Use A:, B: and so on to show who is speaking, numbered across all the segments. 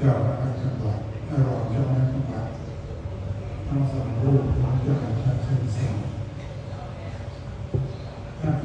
A: เจ้าคณะจังหวัดและรองเจ้าคณะจังหวัดทั้งสองรูปทั้งเจ้าคณะชาติเชิงเซาท่าน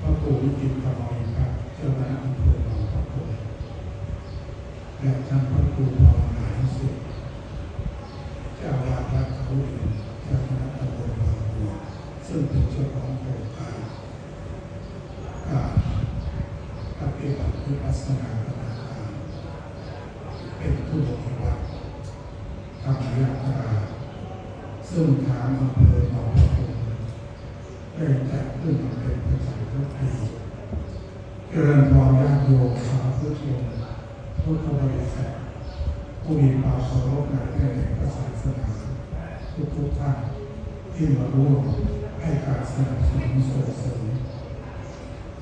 A: พระครูวิจิตรกมลครับเจ้าคณะอำเภอหนองพระโขงและท่านพระครูภาวนาหิสุขเจ้าวาสวัดเขาเองเจ้าคณะตำบลบางบัวซึ่งเป็นเจ้าของโครงการการปฏิบัติวิปัสสนากรรมฐานเป็นผู้ปฏิบัติธรรม ยาตราซึ่งทางอำเภอหนองพระคุณได้จัดขึ้นมาเป็นประจำทุกปีเจริญพรญาติโยมสาธุชนพุทธบริษัทผู้มีความเคารพในแง่พระศาสนาทุกทุกท่านที่มาร่วมให้การสนับสนุนส่งเสริม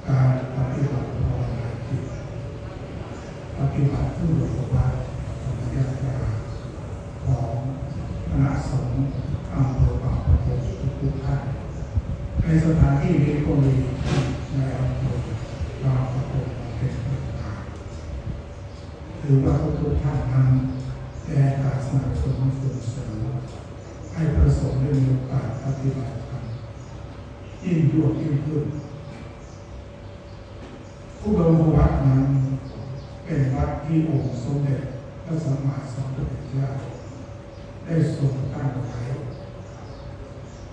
A: การปฏิบัติภาวนาจิตปฏิบัติผู้รู้ว่าธรรมยาตราของคณะสงฆ์อำเภอบางประกงทุกๆท่าน ในสถานที่นี้ก็มีในอำเภอบางประกงเป็นประธานถือว่าทุกท่านนั้นได้การสนับสนุนส่งเสริมให้ประสงค์ได้มีโอกาสปฏิบัติธรรมยิ่งยวดยิ่งขึ้นผู้บรมวัดนั้นเป็นวัดที่องค์สมเด็จพระสัมมาสัมพุทธเจ้าได้ทรงตั้งไว้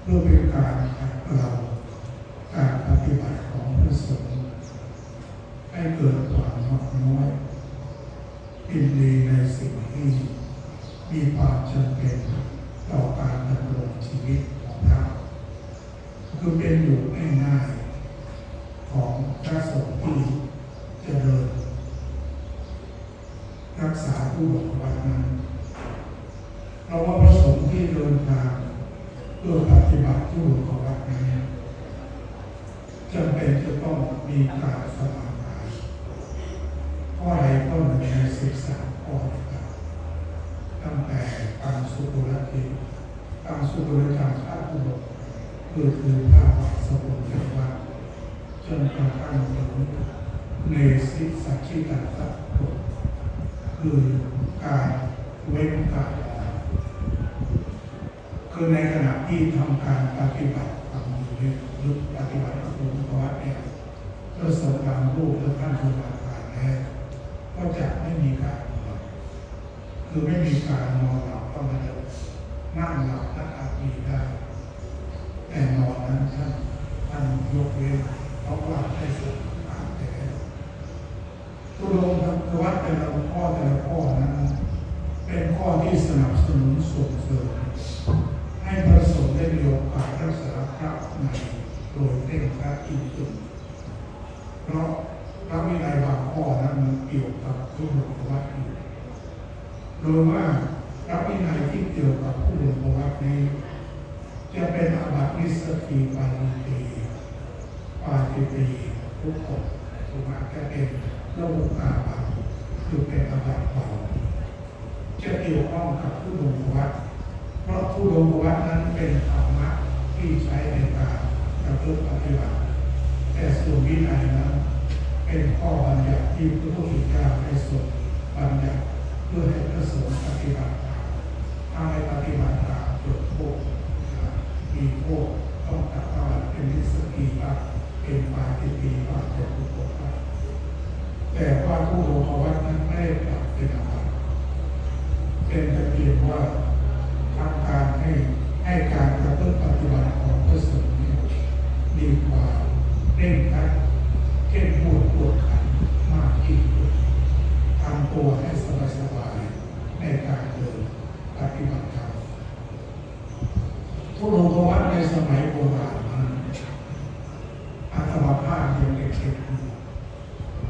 A: เพื่อเป็นการขัดเกลาการปฏิบัติของพระสงฆ์ ให้เกิดความมักน้อยยินดีในสิ่งที่มีความจำเป็นต่อการดำรงชีวิตของเราคือเป็นอยู่ง่ายๆของพระสงฆ์ที่เจริญ รักษาผู้บวชนั้นเพราะว่าพระสงฆ์ที่เดินทางเพื่อปฏิบัติผู้บวชนั้นจำเป็นจะต้องมีการสมาทานข้อใดข้อหนึ่งในสิบสามข้อนะครับตั้งแต่การสุภรติการสุภรจารพระผู้บวช คือคือภาพสมุนเทวะจนกระทั่งถึงเนสิสัจจิตาสัพพุคือการเว้นการคือในขณะที่ทำการปฏิบัติธรรมอยู่หรือปฏิบัติธรรมภาวะเนี่ยประสบการรูปและท่านสมาทานแล้วก็จะไม่มีการนอนคือไม่มีการนอนหลับก็ไม่ได้นั่งหลับได้ แต่นอนนั้นท่านท่าน ยกเว้นเพราะว่าให้สุขภาพแต่ตัวลงทวัดแต่ละข้อแต่ละข้อนั้น เป็นข้อที่สนับสนุนส่งเสริมให้พระสงฆ์ได้มีโอกาสรักษาพระในโดยเร่งครัดยิ่งขึ้นเพราะพระวินัยบางข้อนั้นมันเกี่ยวกับผู้ลงวัดอยู่โดยว่าพระวินัยที่เกี่ยวกับผู้ลงวัดนี้ จะเป็นอาบัตินิสกีปานิตีป ทุกคนถูกไหมจะเป็นโลกอาบัติคือเป็นอาบัติเบาจะเกี่ยวข้องกับผู้ลงวัดเพราะผู้ลงวัดนั้นเป็นธรรมะที่ใช้ในการประพฤติปฏิบัติแต่ส่วนวินัยนั้นเป็นข้อบัญญัติที่พระพุทธเจ้าได้ทรงบัญญัติเพื่อให้พระสงฆ์ปฏิบัติตามถ้าไม่ปฏิบัติตามเกิดโทษมีโทษต้องตัดว่าเป็นนิสกีบ้างเป็นปาติปีบ้างเป็นทุกข์บ้างแต่ ว่าผู้ลงวัดนั้นไม่ได้ปรับเป็นอะไรเป็นแต่เพียงว่าทำการให้ให้การกระตุ้นปฏิบัติของพระสงฆ์เนี่ยมีความเร่งรัดเข้มงวดกวดขันมากขึ้นทำตัวให้สบายๆในการเดินปฏิบัติธรรมผู้ลงวัดในสมัยโบราณนั้นอาตมาภาพยังเด็กๆอยู่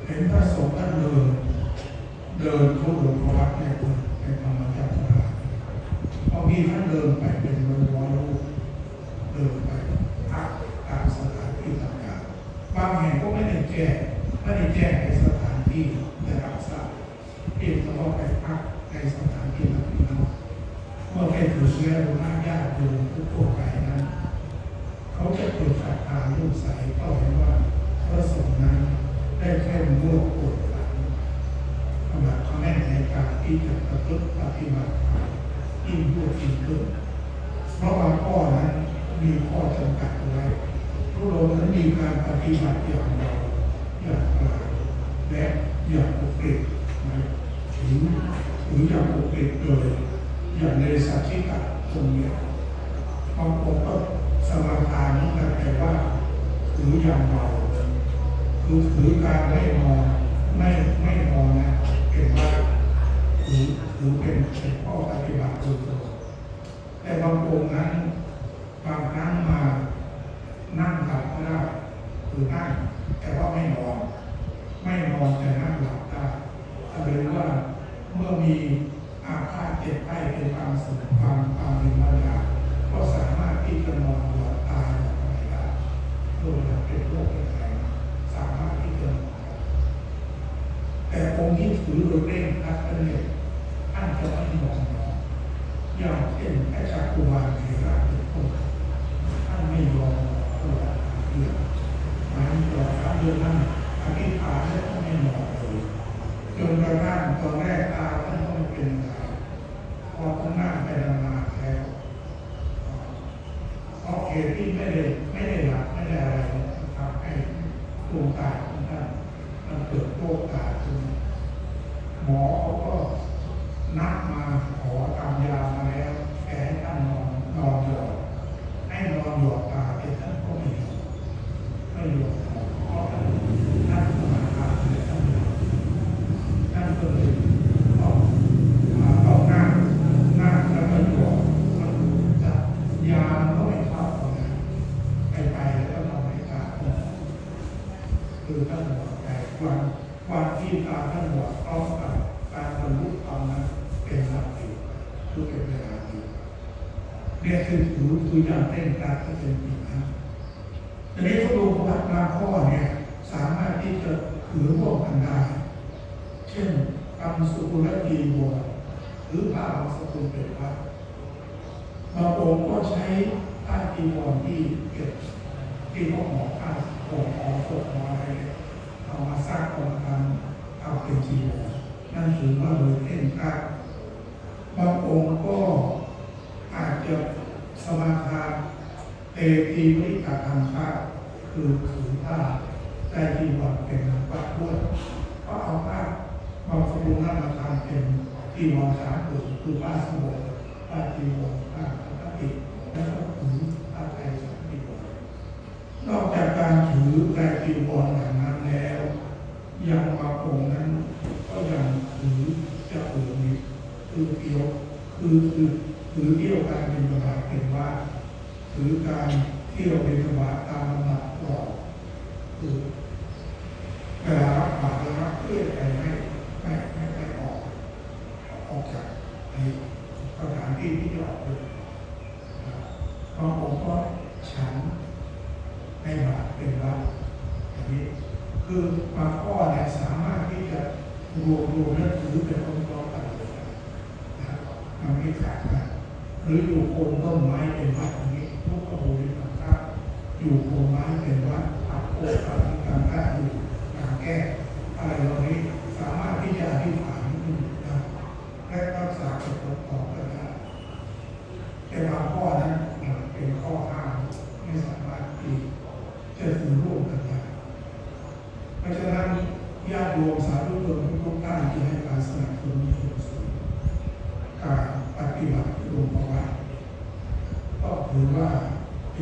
A: เห็นพระสงฆ์ท่านเดิน เดินผู้ลงวัดในในธรรมจักรวาลบางทีท่านเดินไปเป็นร้อยๆรูปเดินไปพักตามสถานที่ต่างๆบางแห่งก็ไม่ได้แจ้งไม่ได้แจ้งในสถานที่แต่รับทราบเพียงแต่ว่าไปพักในสถานที่นั้นๆ เมื่อเป็น ผู้เชื่อรู้หน้าญาติโยมทุกทั่วไปนั้นเขาจะเกิดศรัทธาลูกใสก็เห็นว่าพระสงฆ์นั้นได้แค่มวปวดหลังสำหรับเขาแน่ในฤติปฏิบัติยิ่งยวดยิ่งขึ้นเพราะบางข้อนั้นมีข้อจำกัดเอาไว้ทุกโลกนั้นมีการปฏิบัติอย่างเราอย่างกลางและอย่างปกติถึงถึงอย่างปกติเลย อย่างในสัจจิกะตรงนี้บางคนก็สมาทานนี้กันแต่ว่าถืออย่างเบาคือถือการไม่นอนไม่ไม่นอนนะเป็นว่าถือถือเป็นเป็นข้อปฏิบัติโดยตรงแต่บางองค์นั้นบางครั้งมานั่งหลับก็ได้หรือนั่งแต่ว่าไม่นอนไม่นอนแต่นั่งหลับได้แสดงว่าเมื่อมี อาฆาตเจ็บไข้เป็นความสุขความความเป็นมายาก็สามารถที่จะนอนหลับตาหลับอะไรได้โดยเป็นโรคเป็นอะไรสามารถที่จะนอนแต่องค์ที่ถือโดยเร่งรัดก็เนี่ยท่านจะไม่นอนนอนอย่างเช่นพระจักรวาลเทระเป็นต้นท่านไม่ยอมนอนตลอดเดือนมันตลอดสามเดือนนั้นอธิษฐานแล้วก็ไม่นอนเลยจนกระทั่งตอนแรกตา็นออกข้างหน้าไปนานแล้วออกเขตที่ไม่เได้ไม่ได้หลับไม่ได้อะไรทำให้ดวงตาของท่านมันเกิดโรคตาขึ้นหมอเขาก็นัดมาขอตามยามาแล้วแกให้ท่านนอนนอนหยอดให้นอนหยอดตาแต่ท่านก็ไม่ยอม ไม่ยอมเพราะท่านท่านสมาทานและท่านท่านก็เลยต้องอ่าต้องนั่งนั่งแล้วก็หยอดมันจะยามันก็ไม่เข้าตรงนั้นไปไปแล้วก็ทำให้ตาบอดคือท่านบอกไปวันวันที่ตาท่านบอดพร้อมกับการบรรลุธรรมนั้นเป็นหลักอยู่คือเป็นเวลาอยู่เนี่ยคือถือ คืออย่างเร่งรัดก็เป็นจริงนะทีนี้เขาดูประวัติบางข้อเนี่ยสามารถที่จะถือร่วมกันได้ เช่นกรรมสุกุลจีวหรือผ้าบางสกุลเป็นพระบางองค์ก็ใช้ผ้าจีบวที่เก็บที่เขาห่อผ้าห่อห่อศพห่ออะไรเอามาสร้างองค์การเอาเป็นจีวรนั่นถือว่าโดยเท่นกลับางองค์ก็อาจจะ สมาทานเอทีวิกาธรรมภาคือถือผ้าได้ที่วันเป็นวัดด้วยก็เอาผ้าบางสกุลนั้นมาทำเป็นที่วางสามผืนคือผ้าสบงผ้าจีวรผ้าพระติแล้วก็ถือผ้าไตรสามจีวรนอกจากการถือไตรจีวรอย่างนั้นแล้ว ยังบางองค์นั้นก็ยังถือจะเอือมีคือเกี่ยวคือคือ ถือเที่ยวการบินประาเป็นว่าหรือการเที่ยวบิณฑบาตตามลำดับก่อนคือเวลารับบาตรแล้วรับเพื่อไปไม่ไม่ไม่ไม่ออกออกจากในสถานที่ที่จะออกไปบางองค์ก็ฉันในบาตรเป็นวัดอย่างนี้คือบางข้อเนี่ยสามารถที่จะรวมรวมและถือเป็นองค์กรกันเลยนะครับมันไม่ขาดกัน หรืออยู่โคนต้นไม้เป็นวัดอย่างนี้ทุกขบวนต่างๆ อยู่โคนไม้เป็นวัดอับโอกอักการพระอยู่การแก้อะไรเหล่านี้สามารถที่จะอธิษฐานขึ้นนะและรักษาจิตต่อไปได้แต่บางข้อนั้นเป็นข้อห้ามไม่สามารถที่จะถือร่วมกันได้เพราะฉะนั้นญาติโยมสาธุชนทุกท่านที่ให้การสนับสนุนส่งเสริม การปฏิบัติรวมประวัติก็ถือว่า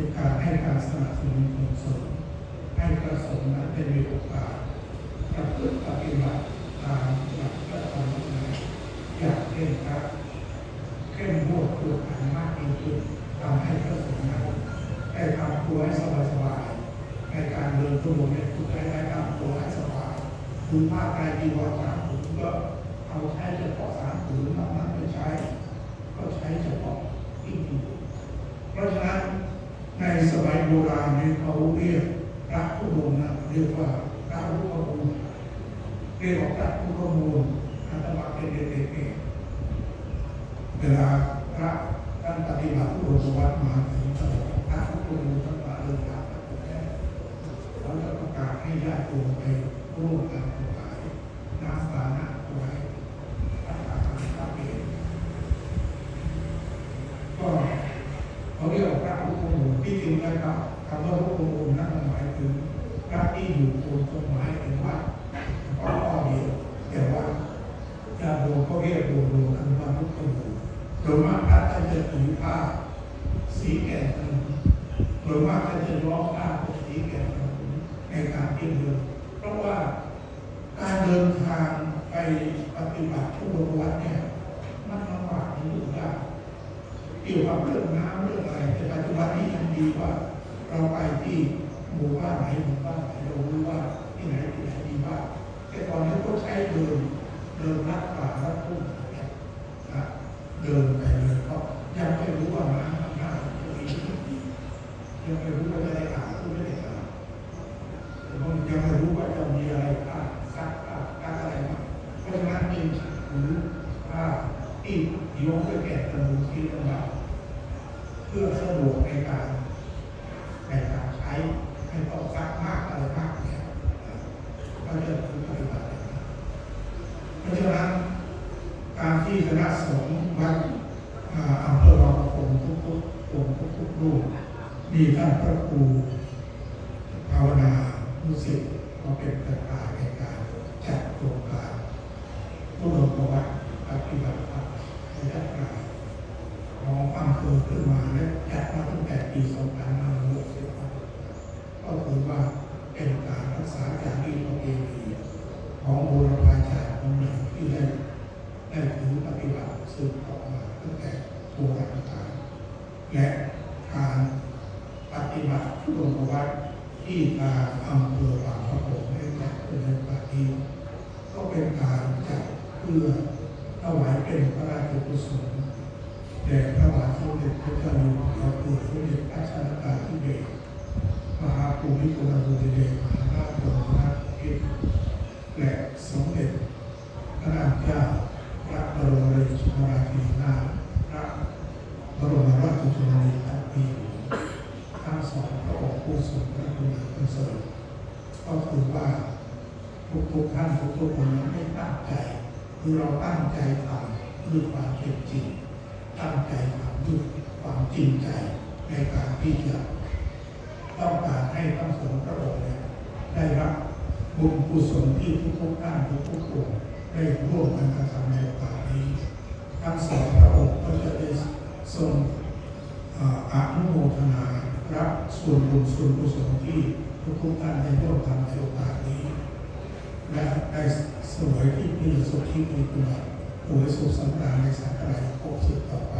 A: เป็นการให้การสนับสนุนส่งเสริมให้พระสงฆ์นั้นได้มีโอกาสประพฤติปฏิบัติตามหลักพระธรรมวินัยอย่างเคร่งครัดเข้มงวดกวดขันมากยิ่งขึ้นทำให้พระสงฆ์นั้นได้ทำตัวให้สบายๆในการเดินตัวเนี่ยคุณได้ได้ทำตัวให้สบายคุณผ้ากายจีวรสามผืนก็เอาใช้เฉพาะสามผืนนอกนั้นไม่ใช้ ก็ใช้เฉพาะที่ดีเพราะฉะนั้น ในสมัยโบราณนี้เขาเรียกพระพุทธงนะเรียกว่าพระพุทธมูลเรียกว่าพระพุทธมูลอาตมาเป็นเด็กๆเวลาพระท่านปฏิบัติพุทธวัตรมาถึงตลอดพระพุทธมูลท่านมาเริ่มทำพระพุทธแท้เขาจะประกาศให้ญาติโยมไปร่วมกันถวายน้ำปาล ขาเรียกว่าพระอุปมูที่จริงแล้วครับคำว่าพระองค์นั้นหมายถึงพระที่อยู่บนต้นไม้เป็นวัดก็ข้อเดียวแต่ว่าญาติโยมก็เรียกรวมๆกันว่าพระองค์โดยมากพระท่านจะถือผ้าสีแก่ถนนโดยมากท่านจะร้องผ้าสีแก่ถนนในการเที่เดินเพราะว่าการเดินทางไปปฏิบัติทุกวัดเนี่ยมันลำบากมันยุ่งยาก เกี่ยวกับเรื่องน้ำเรื่องอะไรแต่ปัจจุบันนี้ยังดีว่า เราไปที่หมู่บ้านไหนหมู่บ้านไหนเรารู้ว่าที่ไหนที่ไหนดีบ้างแต่ตอนนี้ก็ใช้เดินเดินนัดป่านัดทุ่งเนี่ยนะเดินไปเลยเพราะยังไม่รู้ว่าน้ำข้างหน้าจะมีหรือไม่ดียังไม่รู้ว่าจะได้อ่านหรือไม่ได้อ่านแต่ว่ายังไม่รู้ว่าจะมีอะไรบ้างซักผ้าซักอะไรบ้างเพราะฉะนั้นจึงถือผ้าที่ ยกไปแก่ตะลุที่ลำบาเพื่อสะดวกในการในการใช้ไม่ต้องซักมากอะไรมากเนี่ยก็จะคือปฏิบัติอย่างนั้นเพราะฉะนั้นการที่คณะสงฆ์วัดอาอำเภอรองประคงทุกๆองค์ทุกรูปมีท่านพระครูภาวนาลูกศิษย์มาเป็นประธานในการจัดโครงการผู้ลงประวัติปฏิบัติ ระยะกลางของอำเภอขึ้นมาและจัดมาตั้งแต่ปี 2560ก็ถือว่าเป็นการรักษาจารีตประเพณีของโบราณอาจารย์ของหนึ่งที่ได้ได้ถือปฏิบัติสืบต่อมาตั้งแต่โบราณกาลและการปฏิบัติลงประวัติที่ทางอำเภอบางประกงได้จัดเป็นในปฏิก็เป็นการจัดเพื่อ ถวายเป็นพระราชกุศลแด่พระบาทสมเด็จพระเจ้าอยู่หัวเกิดสมเด็จพระชนกาธิเบศมหาภูมิพลอดุลยเดชมหาราชบรมนาถบพิตรและสมเด็จพระนางเจ้าพระบรมราชินีนาถนาพระบรมราชชนนีพันปีทั้งสองพระองค์ผู้ทรงพระคุณประเสริฐก็ถือว่าทุกๆท่านทุกๆคนนั้นไม่ตั้ง คือเราตั้งใจทำด้วยความเป็นจริง ตั้งใจทำด้วยความจริงใจในการที่จะต้องการให้ทั้งสองพระองค์เนี่ยได้รับบุญกุศลที่ทุกๆท่านทุกๆคนได้ร่วมกันกระทำในโอกาสนี้ทั้งสองพระองค์ก็จะได้ทรงอนุโมทนารับส่วนบุญส่วนกุศลที่ทุกๆท่านได้ร่วมทำในโอกาสนี้และได้ สวยที่มีสุขที่มีคุณภาพโดยสุขสันต์ในสังกัดหกสิบต่อไป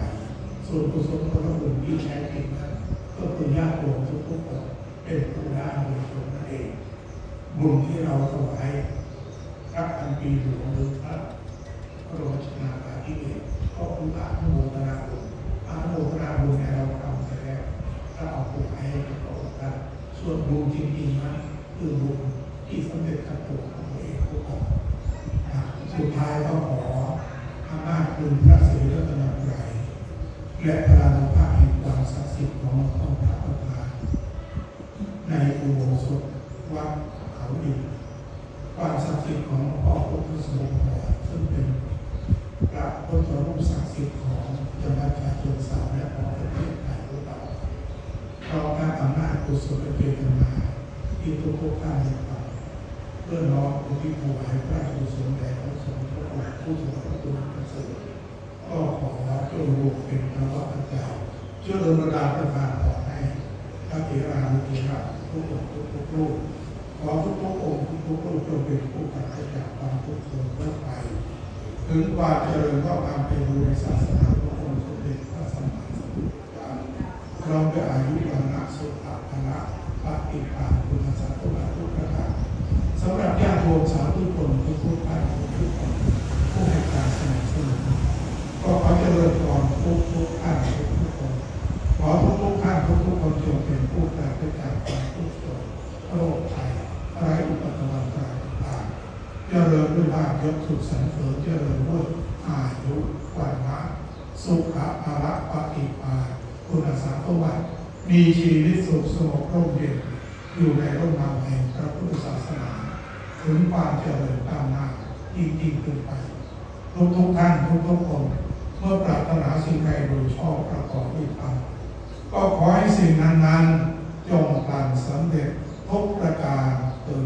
A: ส่วนกุศลผลบุญที่แท้จริงนั้นก็คือญาติโยมทุกๆคนเป็นผู้ได้โดยตรงนั่นเองบุญที่เราถวายพระอันปีหลวงหรือพระบรมชนาภาธิเบศก็คืออานุโมทนาบุญอานุโมทนาบุญเนี่ยเราทำไปแล้วเราเอาไปให้กับพระองค์ท่านส่วนบุญจริงๆนั้นคือบุญที่สำเร็จกับตัวของตัวเองทุกคน สุดท้ายก็ขออำนาจคุณพระศรีรัตนตรัย และพลานุภาพแห่งความศักดิ์สิทธิ์ขององค์พระประธานในอุโบสถวัดเขาดินความศักดิ์สิทธิ์ของพ่อพุทธสมุทรซึ่งเป็นพระพุทธรูปศักดิ์สิทธิ์ของจังหวัดฉะเชิงเทราและของประเทศไทยของเราเพราะการอำนาจกุศลและเจตนาที่ทุกๆท่านได้ทำเพื่อน้อมอุทิศถวายพระกุศลแด่พระสงฆ์พระองค์ผู้ทรงพระคุณประเสริฐ ก็ขอจงรวมเป็นพระวจเจ้าช่วยดลบันดาลประทานต่อให้พระเถรานุเถระทุกองค์ทุกๆรูปขอทุกทุกองค์ทุกๆรูปจงเป็นผู้ปราศจากความทุกข์ทนเพื่อไปถึงความเจริญก็ตามเป็นบูในศาสนาพระองค์สมเด็จพระสัมมาสัมพุทธเจ้าเราได้วยอายุวันนะสุขะพละปฏิภาณคุณสัตว์ทุกทุกประการ สำหรับญาติโยมสาธุชนทุกทุกท่านทุกคนผู้ให้การสนับสนุนก็ขอเจริญพรทุกทุกท่านทุกทุกคนขอทุกทุกท่านทุกทุกคนจงเป็นผู้ปราศจากความทุกข์โศกโรคภัยไร้อุปสรรคต่างๆเจริญด้ว ยศสุขสันเสริญเจริญด้วยอายุวันนะสุขภาระปฏิภาคุณสมบัติมีชีวิตสุขสงบร่มเย็นอยู่ในร่มเงาแห่งพระพุทธศาสนา ถึงความเจริญก้าวหน้ายิ่งยิ่งขึ้นไปทุกทุกท่านทุกทุกคน เมื่อปรารถนาสิ่งใดโดยชอบประกอบด้วยธรรม
B: ก็ขอให้สิ่งนั้นๆจงปันสำเร็จทุกประการเติ